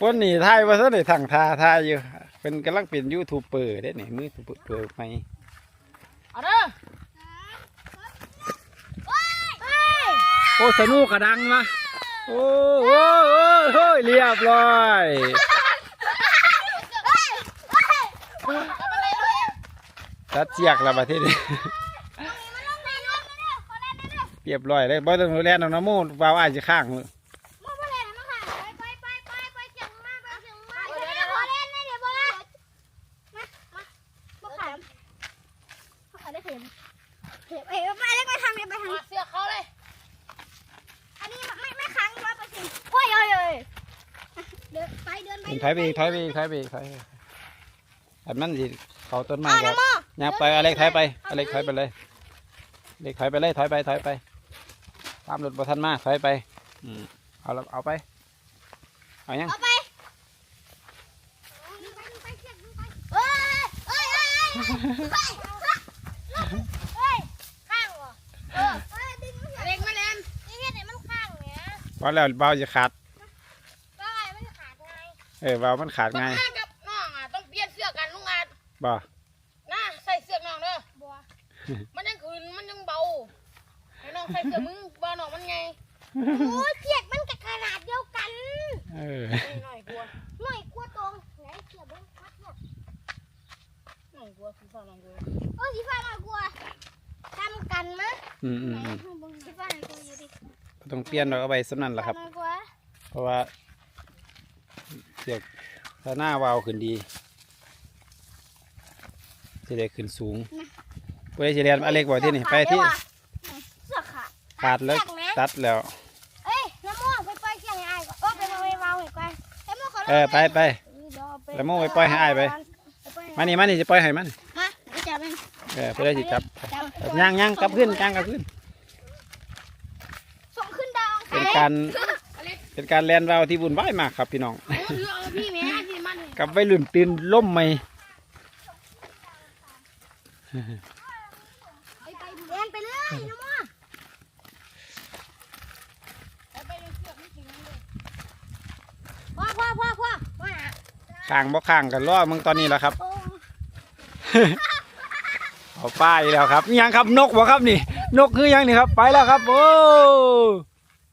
คนนี่ทายว่าซะได้ทั้งทาทายอยู่เป็นกำลังเป็นยูทูบเบอร์เด้นี่มือทูบเบอร์ใหม่เอาเด้อโอ้สนุกกระดังวะโอ้โอ้โอ้โอ้ยเรียบร้อยเอาไปเลยเลยตัดเจียกและประเทศนี้เรียบร้อยเลยบ่ต้องดูแลน้องน้ำมูกว่าว่าอาจจะข้างมือ เอ้ยไปแล้วไปทางนี้ไปทางมานี้เสื้อเขาเลย อันนี้ไม่ไม่ค้างร้อยเปอร์เซ็นต์โอ้ยโอ้ยโอ้ยเดินไปเดินไปถอยไปอีกถอยไปอีกถอยไปอีกถอยไปอีกอันมันสิเขาต้นไม้อ้าวก็น้ำโมอย่าไปอเล็กถอยไปอเล็กถอยไปเลยอเล็กถอยไปเลยถอยไปถอยไปตามรถบทันมาถอยไปอืมเอาละเอาไปเอายังเอาไปเอ้ยเอ้ยเอ้ยเอ้ยเอ้ยเอ้ยข้างเหรอเออเอ้ยดึงมัน เล็กมาเล่น นี่เห็นไหมมันข้างเนี่ย ว่าแล้วเบาจะขาดก็ไงมันขาดไงเออเบามันขาดต้องง่ายหน้ากับน้องอะต้องเปลี่ยนเสื้อกันลุงอาจบ่นะใส่เสื้อน้องเด้อบัวมันยังคืนมันยังเบาให้น้องใส่เสื้อมึงบ่น้องมันไงโอ้ยเพียกมันกับขนาดเดียวกันเออหน่อยกลัวหน่อยกลัวตรงไหนเสียบงพัดเนี่ยหน่อยกลัวสีฟ้าน้องกลัวโอ้ยสีฟ้าหน่อยกลัวทำกันมะอืมอืม ต้องเปลี่ยนเราเอาไปสำนั่นแหละครับหน่อยกลัวเพราะว่าเสียกถ้าหน้าวาวขึ้นดีจะได้ขึ้นสูงไปได้สิเรียนอเล็กบอกที่นี่ไปที่เสือกขาดขาดแล้วตัดแล้วเอ้ยน้ำม่วงไปปล่อยเสียงไอ้ายก่อนโอ้ไปเอาไปเบาหน่อยก่อนน้ำม่วงขอเออไปไปแล้วม่วงไปปล่อยให้อ้ายไปมานี่มานี่จะปล่อยให้มันฮะไปจับมันเออไปได้สิจับจับย่างย่างกลับขึ้นย่างกลับขึ้นส่งขึ้นดาว เป็นการเป็นการแลนวาวที่วุ่นวายมากครับพี่น้องเอาเสื้อเอาพี่แม่ที่มันกับไปลื่นตื่นล่มไหมไปไปเรียนไปเลยน้ำม่วงเอาไปเลยเสื้อไม่จริงนั่นเลยพ่อพ่อพ่อพ่อว่าข้างบ่ข้างกันล้อมึงตอนนี้แหละครับโอ้เอาป้ายแล้วครับอิหยังครับนกบ่ครับนี่ นกคือหยังนี่ครับ ไปแล้วครับ โอ้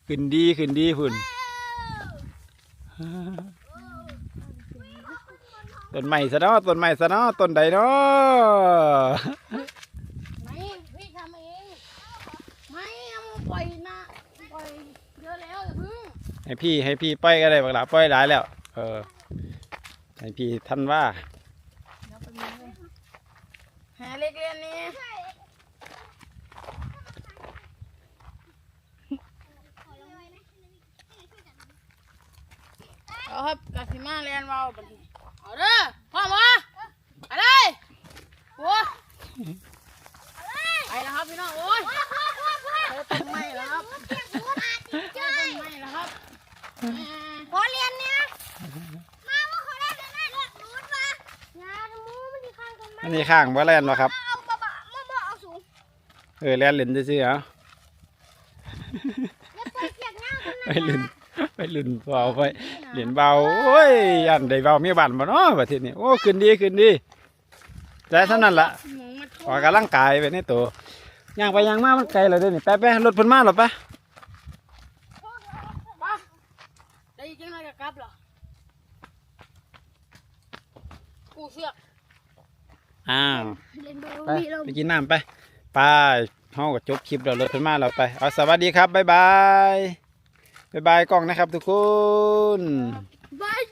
ขึ้นดีขึ้นดีพุ่นต้นไม้ซะเนาะต้นไม้ซะเนาะต้นใดเนาะไม่พี่ทำเองไม่เอามาปล่อยนะปล่อยเยอะแล้วอย่าเพึ่งให้พี่ให้พี่ปล่อยก็ได้บักหลาปล่อยหลายแล้ว เออให้พี่ท่านว่าเดี๋ยวไปมึงเลยหาเล็กเรียนนี้ เอาครับกาสิมาเรียนเบาบัดนี้เอาเด้อพ่อหมออะไรโอ้ไปแล้วครับพี่น้องโอ้ยเจอต้นไม้แล้วครับเจอต้นไม้แล้วครับอ่าขอเรียนเนี่ยมาว่าขอเรียนได้เลือดรูดมางานมูมันที่ข้างกันมาอันนี้ข้างบ่แล่นหรอครับเอาบะบะมาบ่เอาสูงเออแล่นเล่นซื่อๆเอาแล้วปล่อยเสียงเงากัน ไปลื่นไปลื่นเบาไปเหรียญเบาโอ้ยยันได้เบามีบันบ่เนาะประเทศนี้โอ้ขึ้นดีขึ้นดีแต่เท่านั้นล่ะหมูมันออกกำลังกายไปในตัวย่างไปย่างมามันไกลแล้วเด้อนี่ไปไปรถเพิ่นมาหรอปะปะได้ยินจังเลยกับกลับเหรอกูเสือกอ้าวเล่นบอลไปมีลมไปกินน้ำไปไปเฮาก็จบคลิปแล้วรถเพิ่นมาแล้วไปเอาสวัสดีครับบ๊ายบาย บายบายกล้องนะครับทุกคน บาย